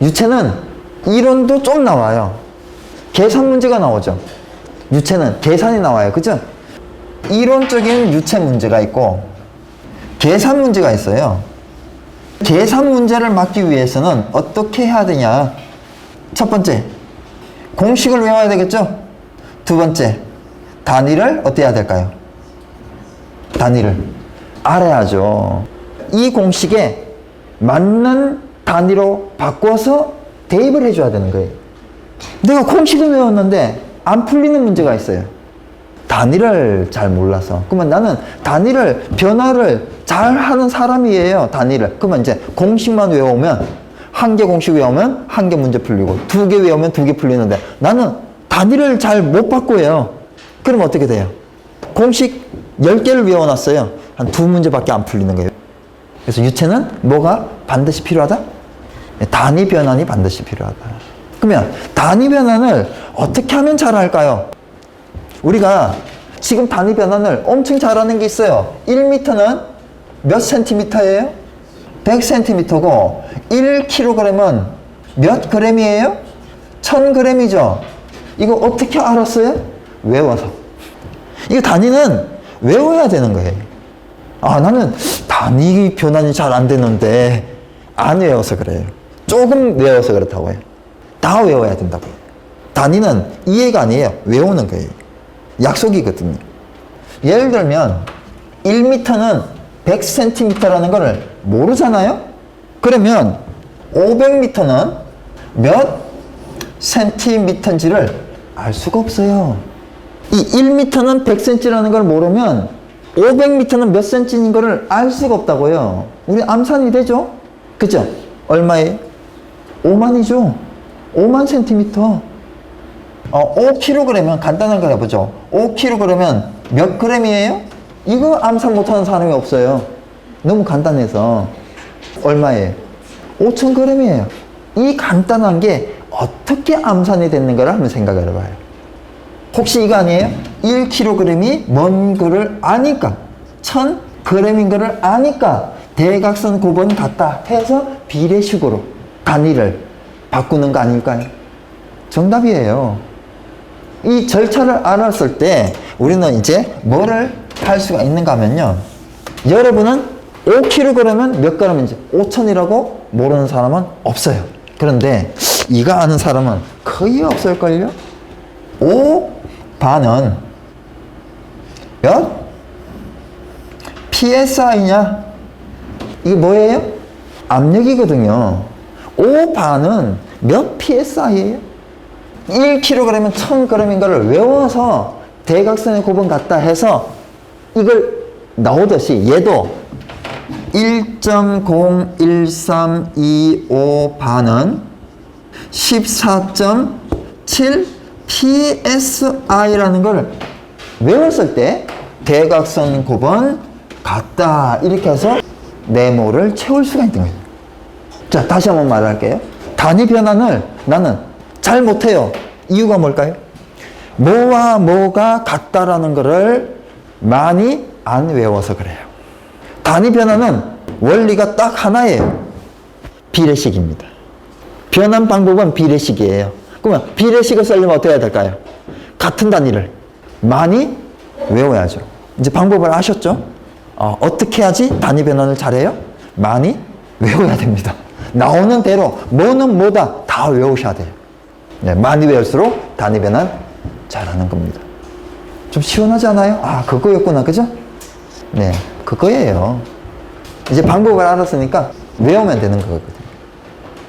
유체는 이론도 좀 나와요. 계산 문제가 나오죠. 유체는 계산이 나와요. 그죠? 이론적인 유체 문제가 있고 계산 문제가 있어요. 계산 문제를 막기 위해서는 어떻게 해야 되냐? 첫 번째, 공식을 외워야 되겠죠? 두 번째, 단위를 어떻게 해야 될까요? 단위를 알아야죠. 이 공식에 맞는 단위로 바꿔서 대입을 해줘야 되는 거예요. 내가 공식을 외웠는데 안 풀리는 문제가 있어요. 단위를 잘 몰라서. 그러면 나는 단위를, 변화를 잘 하는 사람이에요. 단위를. 그러면 이제 공식만 외우면, 한 개 공식 외우면 한 개 문제 풀리고, 두 개 외우면 두 개 풀리는데, 나는 단위를 잘 못 바꿔요. 그러면 어떻게 돼요? 공식 10개를 외워놨어요. 한 두 문제밖에 안 풀리는 거예요. 그래서 유체는 뭐가 반드시 필요하다? 단위 변환이 반드시 필요하다. 그러면 단위 변환을 어떻게 하면 잘할까요? 우리가 지금 단위 변환을 엄청 잘하는 게 있어요. 1m는 몇 센티미터예요? 100cm고 1kg은 몇 g이에요? 1000g이죠. 이거 어떻게 알았어요? 외워서. 이거 단위는 외워야 되는 거예요. 아, 나는 단위 변환이 잘 안 되는데 안 외워서 그래요. 조금 외워서 그렇다고 해요. 다 외워야 된다고요. 단위는 이해가 아니에요. 외우는 거예요. 약속이거든요. 예를 들면 1m는 100cm라는 것을 모르잖아요? 그러면 500m는 몇 cm인지를 알 수가 없어요. 이 1m는 100cm라는 걸 모르면 500m는 몇 cm인 거를 알 수가 없다고요. 우리 암산이 되죠? 그죠? 얼마예요? 5만이죠. 5만 cm. 어, 5kg이면 간단한 거 해보죠. 5kg이면 몇 g이에요? 이거 암산 못하는 사람이 없어요. 너무 간단해서. 얼마예요? 5,000g이에요. 이 간단한 게 어떻게 암산이 됐는가를 한번 생각을 해봐요. 혹시 이거 아니에요? 1kg이 뭔 거를 아니까 1000g인 거를 아니까 대각선 곱은 같다 해서 비례식으로 단위를 바꾸는 거 아닐까요? 정답이에요. 이 절차를 알았을 때 우리는 이제 뭐를 할 수가 있는가 하면요. 여러분은 5kg은 몇 g인지 5천이라고 모르는 사람은 없어요. 그런데 이거 아는 사람은 거의 없을걸요? 5 반은 몇? PSI냐? 이게 뭐예요? 압력이거든요. 5 반은 몇 PSI예요? 1kg이면 1000g인 거를 외워서 대각선의 곱은 같다 해서 이걸 나오듯이 얘도 1.01325 반은 14.7 PSI라는 걸 외웠을 때 대각선 곱은 같다 이렇게 해서 네모를 채울 수가 있는 거예요. 자 다시 한번 말할게요. 단위 변환을 나는 잘 못해요. 이유가 뭘까요? 뭐와 뭐가 같다라는 것을 많이 안 외워서 그래요. 단위 변환은 원리가 딱 하나예요. 비례식입니다. 변환 방법은 비례식이에요. 그러면 비례식을 쓰려면 어떻게 해야 될까요? 같은 단위를 많이 외워야죠. 이제 방법을 아셨죠? 어, 어떻게 해야지 단위 변환을 잘해요? 많이 외워야 됩니다. 나오는 대로 뭐는 뭐다 다 외우셔야 돼요. 네, 많이 외울수록 단위 변환 잘하는 겁니다. 좀 시원하지 않아요? 아, 그거였구나. 그죠? 네, 그거예요. 이제 방법을 알았으니까 외우면 되는 거거든요.